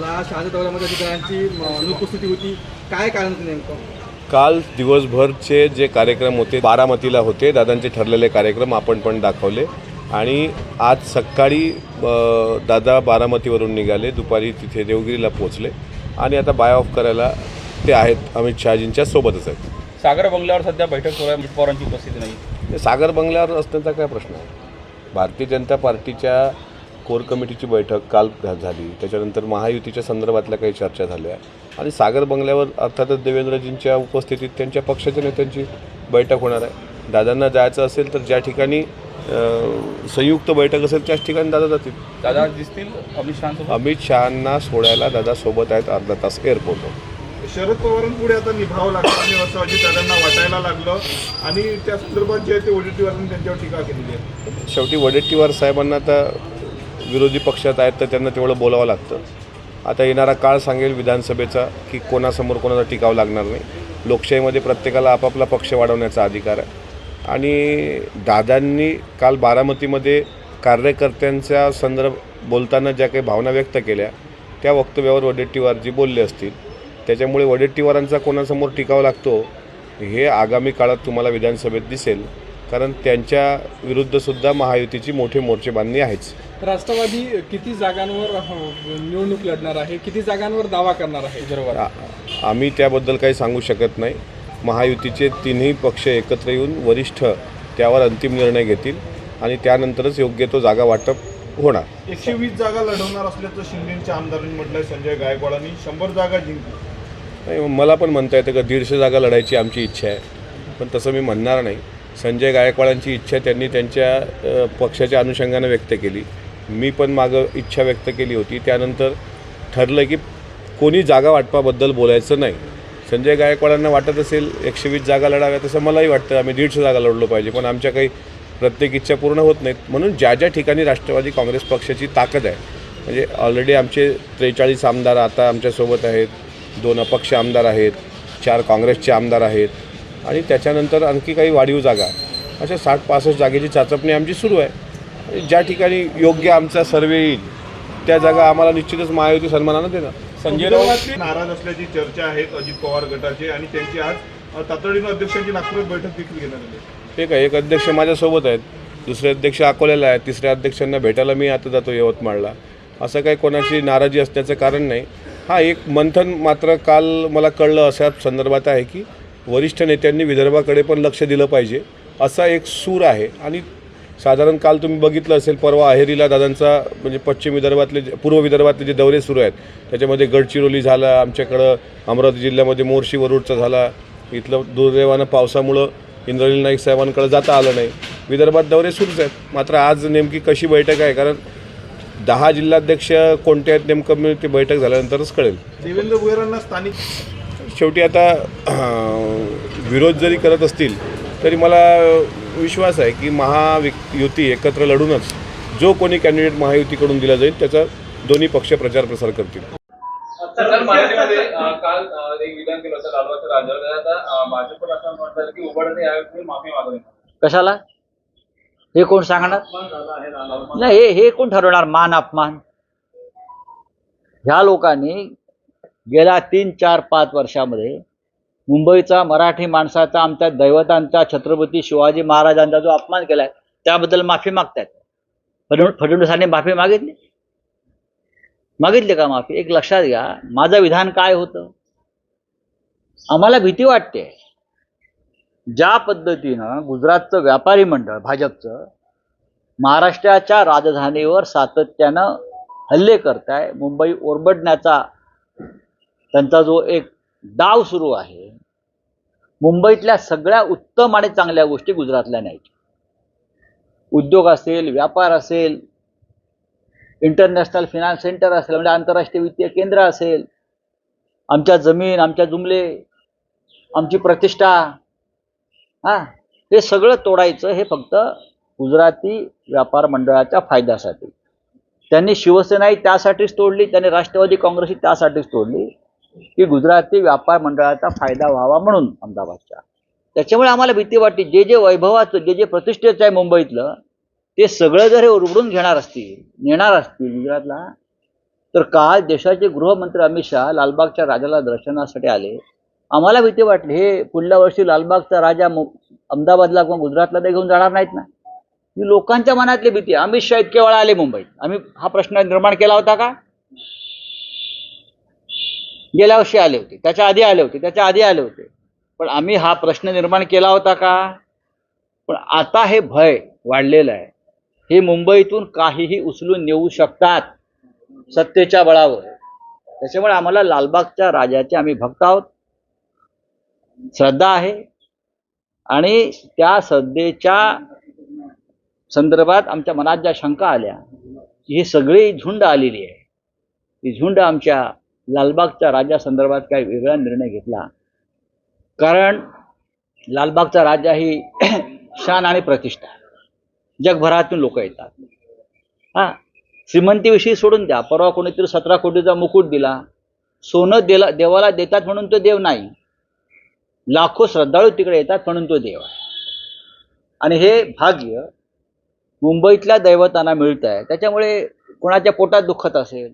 झाला शहाजा दौऱ्यामध्ये अधिकाऱ्यांची अनुपस्थिती होती. काय कारण होतं नेमकं? काल दिवसभरचे जे कार्यक्रम होते बारामतीला होते दादांचे ठरलेले कार्यक्रम आपण पण दाखवले. आणि आज सकाळी दादा बारामतीवरून निघाले दुपारी तिथे देवगिरीला पोचले आणि आता बाय ऑफ करायला ते आहेत अमित शहाजींच्या सोबतच आहेत. सागर बंगल्यावर सध्या बैठक सुरू आहे अजित पवारांची उपस्थिती नाही. ते सागर बंगल्यावर असण्याचा काय प्रश्न आहे? भारतीय जनता पार्टीच्या कोर कमिटीची बैठक काल झाली. त्याच्यानंतर महायुतीच्या संदर्भातल्या काही चर्चा झाल्या. आणि सागर बंगल्यावर अर्थातच देवेंद्रजींच्या उपस्थितीत त्यांच्या पक्षाच्या नेत्यांची बैठक होणार आहे. दादांना जायचं असेल तर ज्या ठिकाणी संयुक्त बैठक असेल त्याच ठिकाणी दादा जातील. दादा दिसतील अमित शहासोबत? अमित शहांना सोडायला दादा सोबत आहेत अर्धा तास एअरपोर्टवर शरद पवारांपुढे आता निभावं लागतं आणि असं अजितदादांना वाटायला लागलं. आणि त्या संदर्भात जे आहे ते ओडीटीवरून त्यांच्यावर टीका केलेली आहे. शेवटी वडेट्टीवार साहेबांना आता विरोधी पक्षात आहेत तर त्यांना तेवढं बोलावं लागतं. आता येणारा काळ सांगेल विधानसभेचा की कोणासमोर कोणाचा टिकाव लागणार नाही. लोकशाहीमध्ये प्रत्येकाला आपापला पक्ष वाढवण्याचा अधिकार आहे. आणि दादांनी काल बारामतीमध्ये कार्यकर्त्यांच्या संदर्भ बोलताना ज्या काही भावना व्यक्त केल्या त्या वक्तव्यावर वडेट्टीवारजी बोलले असतील. त्याच्यामुळे वडेट्टीवारांचा कोणासमोर टिकाव लागतो हे आगामी काळात तुम्हाला विधानसभेत दिसेल. कारण त्यांच्या विरुद्धसुद्धा महायुतीची मोठे मोर्चे बांधणी आहेच. राष्ट्रवादी किती जागांवर निवडणूक लढणार आहे? किती जागांवर दावा करणार आहे? आ- आम्ही त्याबद्दल काही सांगू शकत नाही. महायुतीचे तिन्ही पक्ष एकत्र येऊन वरिष्ठ त्यावर अंतिम निर्णय घेतील आणि त्यानंतरच योग्य तो जागा वाटप होणार. एकशे वीस जागा लढवणार असल्याचं शिंदेच्या आमदारांनी म्हटलंय संजय गायकवाडांनी शंभर जागा जिंकली नाही मला पण म्हणता येतं का दीडशे जागा लढायची आमची इच्छा आहे. पण तसं मी म्हणणार नाही. संजय गायकवाडांची इच्छा त्यांनी त्यांच्या पक्षाच्या अनुषंगानं व्यक्त केली. मी पण मागं इच्छा व्यक्त केली होती. त्यानंतर ठरलं की कोणी जागा वाटपाबद्दल बोलायचं नाही. संजय गायकवाडांना वाटत असेल एकशे वीस जागा लढाव्या तसं मलाही वाटतं. आम्ही दीडशे जागा लढलो पाहिजे. पण आमच्या काही प्रत्येक इच्छा पूर्ण होत नाहीत. म्हणून ज्या ज्या ठिकाणी राष्ट्रवादी काँग्रेस पक्षाची ताकद आहे म्हणजे ऑलरेडी आमचे त्रेचाळीस आमदार आता आमच्यासोबत आहेत. दोन अपक्ष आमदार आहेत. चार काँग्रेसचे आमदार आहेत. आणि त्याच्यानंतर आणखी काही वाढीव जागा. अशा साठ पासष्ट जागेची चाचपणी आमची सुरू आहे. ज्या ठिकाणी योग्य आमचा सर्वे येईल त्या जागा आम्हाला निश्चितच महायुती सन्मानानं देणार. संजय राऊत नाराज असल्याची चर्चा आहे अजित पवार गटाचे आणि त्यांची आज तातडीनं अध्यक्षांची नागपुरात बैठक देखील घेण्यात आली आहे. ठीक आहे एक अध्यक्ष माझ्यासोबत आहेत दुसरे अध्यक्ष अकोल्याला आहेत तिसऱ्या अध्यक्षांना भेटायला मी आता जातो यवतमाळला. असं काही कोणाची नाराजी असण्याचं कारण नाही. हा एक मंथन मात्र काल मला कळलं अशा संदर्भात आहे की वरिष्ठ नेत्यांनी विदर्भाकडे पण लक्ष दिलं पाहिजे असा एक सूर आहे. आणि साधारण काल तुम्ही बघितलं असेल परवा अहेरीला दादांचा म्हणजे पश्चिम विदर्भातले जे- पूर्व विदर्भातले जे दौरे सुरू आहेत त्याच्यामध्ये गडचिरोली झाला आमच्याकडं अमरावती जिल्ह्यामध्ये मोर्शी वरुडचा झाला. इथलं दुर्दैवानं पावसामुळं इंद्रनील नाईक साहेबांकडे जाता आलं नाही. विदर्भात दौरे सुरूच आहेत. मात्र आज नेमकी कशी बैठक आहे? कारण दहा जिल्हाध्यक्ष कोणते आहेत नेमकं मी ते बैठक झाल्यानंतरच कळेल. देवेंद्र भुयारांना स्थानिक शेवटी आता विरोध जरी करत असतील तरी मला विश्वास आहे की महायुती एकत्र लढूनच जो कोणी कॅन्डिडेट महायुतीकडून दिला जाईल त्याचा दोन्ही पक्ष प्रचार प्रसार करतील. सर मराठीमध्ये अं, काल अं, एक विधान केलं होतं लालबागच्या राजावर. आता अं, भाजपला असं म्हटलं की उघडणे यावेळी माफी मागवली कशाला? हे कोण सांगणार? नाही हे हे कोण ठरवणार? मान अपमान. ह्या लोकांनी गेल्या तीन चार पाच वर्षामध्ये मुंबईचा मराठी माणसाचा आमच्या दैवतांचा छत्रपती शिवाजी महाराजांचा जो अपमान केलाय त्याबद्दल माफी मागतायत. फडण फडणवीसांनी माफी मागितली? मागितली का माफी? एक लक्षात घ्या माझं विधान काय होतं? आम्हाला भीती वाटते. ज्या पद्धतीनं गुजरातचं व्यापारी मंडळ भाजपचं महाराष्ट्राच्या राजधानीवर सातत्यानं हल्ले करताय मुंबई ओरबडण्याचा त्यांचा जो एक डाव सुरू आहे मुंबईतल्या सगळ्या उत्तम आणि चांगल्या गोष्टी गुजरातल्या न्यायच्या उद्योग असेल व्यापार असेल इंटरनॅशनल फिनान्स सेंटर असेल म्हणजे आंतरराष्ट्रीय वित्तीय केंद्र असेल आमच्या जमीन आमच्या जुमले आमची प्रतिष्ठा हा हे सगळं तोडायचं हे फक्त गुजराती व्यापार मंडळाच्या फायद्यासाठी. त्यांनी शिवसेनाही त्यासाठीच तोडली त्यांनी राष्ट्रवादी काँग्रेसही त्यासाठीच तोडली. की गुजराती व्यापार मंडळाचा फायदा व्हावा म्हणून अहमदाबादच्या. त्याच्यामुळे आम्हाला भीती वाटते जे जे वैभवाचं जे जे प्रतिष्ठेचं आहे मुंबईतलं ते सगळं जर हे उरबडून घेणार असतील नेणार असतील गुजरातला तर काल देशाचे गृहमंत्री अमित शहा लालबागच्या राजाला दर्शनासाठी आले. आम्हाला भीती वाटली हे पुढल्या वर्षी लालबागचा राजा अहमदाबादला किंवा गुजरातला ते घेऊन जाणार नाहीत ना. ही लोकांच्या मनातली भीती अमित शहा इतके वेळा आले मुंबईत. आम्ही हा प्रश्न निर्माण केला होता का? गेल्या वर्षी आले होते. त्याच्या आधी आले होते. त्याच्या आधी आले होते. पण आम्ही हा प्रश्न निर्माण केला होता का? पण आता हे भय वाढलेलं आहे. हे मुंबईतून काहीही उचलून नेऊ शकतात सत्तेच्या बळावर. त्याच्यामुळे आम्हाला लालबागच्या राजाचे आम्ही भक्त आहोत. श्रद्धा आहे. आणि त्या श्रद्धेच्या संदर्भात आमच्या मनात ज्या शंका आल्या की ही सगळी झुंड आलेली आहे. ही झुंड आमच्या लालबागच्या राजासंदर्भात काही वेगळा निर्णय घेतला. कारण लालबागचा राजा ही शान आणि प्रतिष्ठा. जगभरातून लोक येतात. हा श्रीमंतीविषयी सोडून द्या. परवा कोणीतरी सतरा कोटीचा मुकुट दिला. सोनं देला देवाला देतात म्हणून तो देव नाही. लाखो श्रद्धाळू तिकडे येतात म्हणून तो देव आहे. आणि हे भाग्य मुंबईतल्या दैवतांना मिळत आहे त्याच्यामुळे कोणाच्या पोटात दुखत असेल